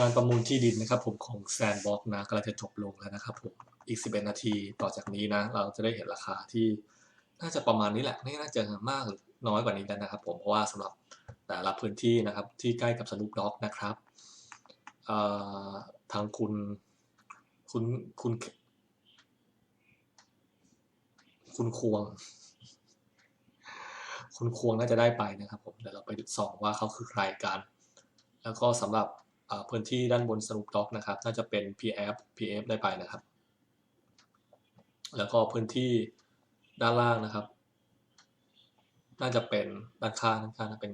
การประมูลที่ดินนะครับผมของแซนบ็อกนะกำลังจะจบลงแล้วนะครับผมอีก 11 นาทีต่อจากนี้นะ เราจะได้เห็นราคาที่น่าจะประมาณนี้แหละไม่น่าจะมากหรือน้อยกว่านี้แล้วนะครับผมเพราะว่าสำหรับแต่ละพื้นที่นะครับที่ใกล้กับสนุกด็อกนะครับทางคุณคุณคุณคุณควง คุณควงน่าจะได้ไปนะครับผมเดี๋ยวเราไปส่องว่าเขาคือใครกัน แล้วก็สำหรับ พื้นที่ด้านบนสนุกด็อกนะครับ น่าจะเป็น PF PF ได้ไปนะครับ แล้วก็พื้นที่ด้านล่างนะครับ น่าจะเป็นด้านข้างด้านข้างนะเป็น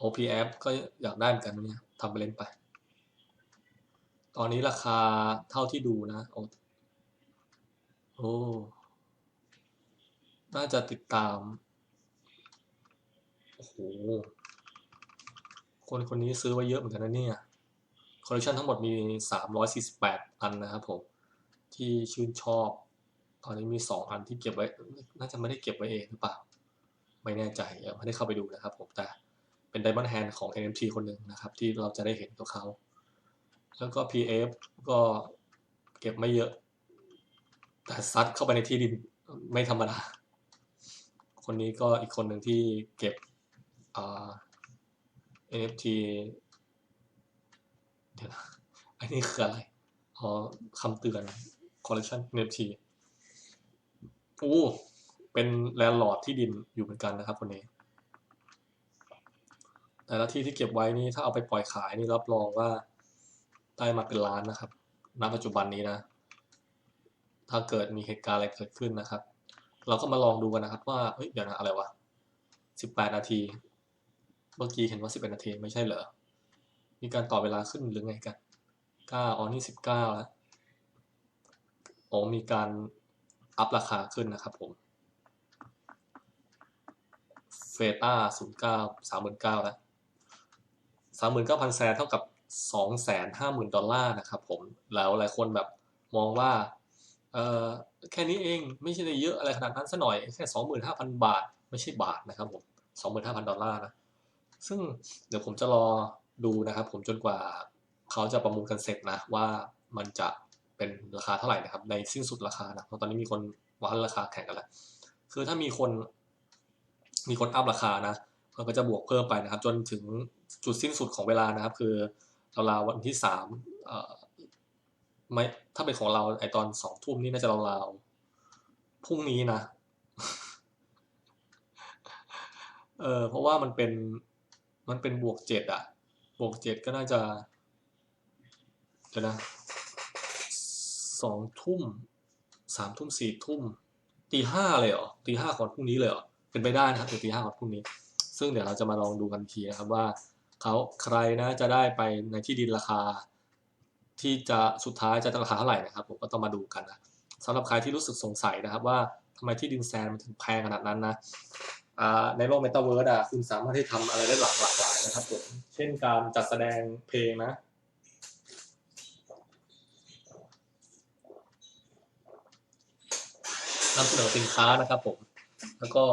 OPF ก็อยากได้เหมือนกันเนี่ยทำไปเล่นไป ตอนนี้ราคาเท่าที่ดูนะ โอ้โอ้น่าจะติดตาม โอ้โห คนคนนี้ซื้อไว้เยอะเหมือนกันนะเนี่ย คอลเลคชันทั้งหมดมี 348 อันนะครับผม ที่ชื่นชอบ ตอนนี้มี 2 อันที่เก็บไว้ น่าจะไม่ได้เก็บไว้เองหรือเปล่า ไม่แน่ใจยังไม่ได้เข้าไปดูนะครับผมแต่เป็น Diamond Hand ของ NFT คนหนึ่งนะครับ ที่เราจะได้เห็นตัวเขา แล้วก็ PF ก็เก็บไม่เยอะ แต่ซัดเข้าไปในที่ดินไม่ธรรมดา คนนี้ก็อีกคนหนึ่งที่เก็บ NFT เดี๋ยวนะอันนี้คืออะไร อ๋อคำเตือน collection NFT อู้เป็นแลนด์ลอร์ดที่ดินอยู่เหมือนกันนะครับคนนี้ แต่ละที่ที่เก็บไว้นี่ถ้าเอาไปปล่อยขายนี่รับรองว่าได้มาเป็นล้านนะครับ ณ ปัจจุบันนี้นะ ถ้าเกิดมีเหตุการณ์อะไรเกิดขึ้นนะครับ เราก็มาลองดูกันนะครับ ว่า เฮ้ย เดี๋ยวนะอะไรวะสิบแปดนาที เมื่อกี้เห็นว่าสิบเอ็ดนาทีไม่ใช่เหรอ มีการต่อเวลาขึ้นหรือไงกันเก้าอ๋อนี่สิบเก้าแล้วโอ้มีการอัพราคาขึ้นนะครับผมเฟต้าศูนย์เก้าสามหมื่นเก้าแล้วสามหมื่นเก้าพันแซนเท่ากับสองแสนห้าหมื่นดอลลาร์นะครับผม แล้วหลายคนแบบมองว่า เออแค่นี้เองไม่ใช่ได้เยอะอะไรขนาดนั้นซะหน่อย แค่สองหมื่นห้าพันบาท ไม่ใช่บาทนะครับผมสองหมื่นห้าพันดอลลาร์นะ ซึ่งเดี๋ยวผมจะรอ ดูนะครับผมจนกว่าเขาจะประมูลกันเสร็จนะว่ามันจะเป็นราคาเท่าไหร่นะครับ ในสิ้นสุดราคานะเพราะตอนนี้มีคนวัดราคาแข่งกันแล้วคือถ้ามีคนมีคนอัพราคานะมันก็จะบวกเพิ่มไปนะครับ จนถึงจุดสิ้นสุดของเวลานะครับ คือราวๆวันที่สามไม่ถ้าเป็นของเราไอตอนสองทุ่มนี่น่าจะราวๆพรุ่งนี้นะเออเพราะว่ามันเป็นมันเป็นบวกเจ็ดอะ บวกเจ็ดก็น่าจะเดี๋ยวนะสองทุ่มสามทุ่มสี่ทุ่มตีห้าเลยเหรอตีห้าก่อนพรุ่งนี้เลยเหรอเป็นไปได้นะครับตีห้าก่อนพรุ่งนี้ ซึ่งเดี๋ยวเราจะมาลองดูกันทีนะครับว่าเขาใครนะจะได้ไปในที่ดินราคา ที่จะสุดท้ายจะราคาเท่าไหร่นะครับ ผมก็ต้องมาดูกันนะสำหรับใครที่รู้สึกสงสัยนะครับ ว่าทำไมที่ดินแซนมันถึงแพงขนาดนั้นนะ ในโลกเมตาเวิร์สอะคุณสามารถที่ทำอะไรได้หลากหลากหลายนะครับผมเช่นการจัดแสดงเพลงนะนำเสนอสินค้านะครับผม แล้วก็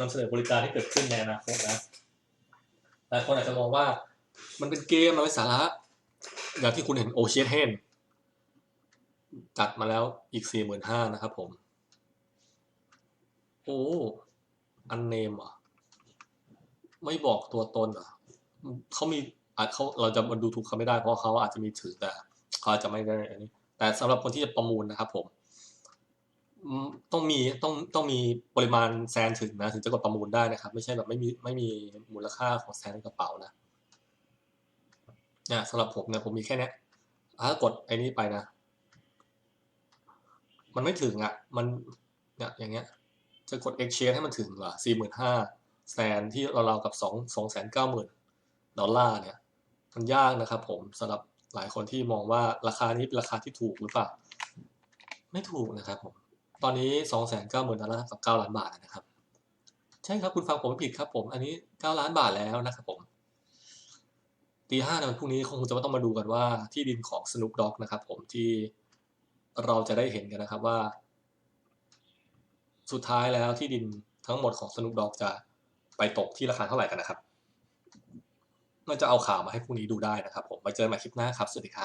นำเสนอบริการที่เกิดขึ้นในอนาคตนะหลายคนอาจจะมองว่ามันเป็นเกมมันเป็นสาระ อย่างที่คุณเห็นโอเชียนเฮนจัดมาแล้วอีกสี่หมื่นห้านะครับผม โอ้ อันเนมเหรอไม่บอกตัวตนเหรอเขามีอาจเขาเราจะมาดูถูกเขาไม่ได้เพราะเขาอาจจะมีถือแต่เขาอาจจะไม่ได้อันนี้ แต่สำหรับคนที่จะประมูลนะครับ ผมต้องมีต้องต้องมีปริมาณแซนถึงนะถึงจะกดประมูลได้นะครับ ไม่ใช่แบบไม่มีไม่มีมูลค่าของแซนในกระเป๋านะเนี่ยสำหรับผมเนี่ยผมมีแค่เนี้ยถ้ากดไอ้นี้ไปนะ มันไม่ถึงอะ มันเนี่ยอย่างเงี้ย จะกด exchange ให้มันถึงเหรอสี่หมื่นห้าแสนที่เราๆกับสองสองแสนเก้าหมื่นดอลลาร์เนี่ย มันยากนะครับผมสำหรับหลายคนที่มองว่าราคานี้เป็นราคาที่ถูกหรือเปล่า ไม่ถูกนะครับผม ตอนนี้สองแสนเก้าหมื่นดอลลาร์กับเก้าล้านบาทนะครับ ใช่ครับคุณฟังผมไม่ผิดครับผม อันนี้เก้าล้านบาทแล้วนะครับผมตีห้าในวันพรุ่งนี้คงจะต้องมาดูกันว่าที่ดินของ Snoop Dogg นะครับผมที่เราจะได้เห็นกันนะครับว่า สุดท้ายแล้วที่ดินทั้งหมดของสนุกดอกจะไปตกที่ราคาเท่าไหร่กันนะครับน่าจะเอาข่าวมาให้พรุ่งนี้ดูได้นะครับผม ไว้เจอกันใหม่คลิปหน้าครับ สวัสดีครับ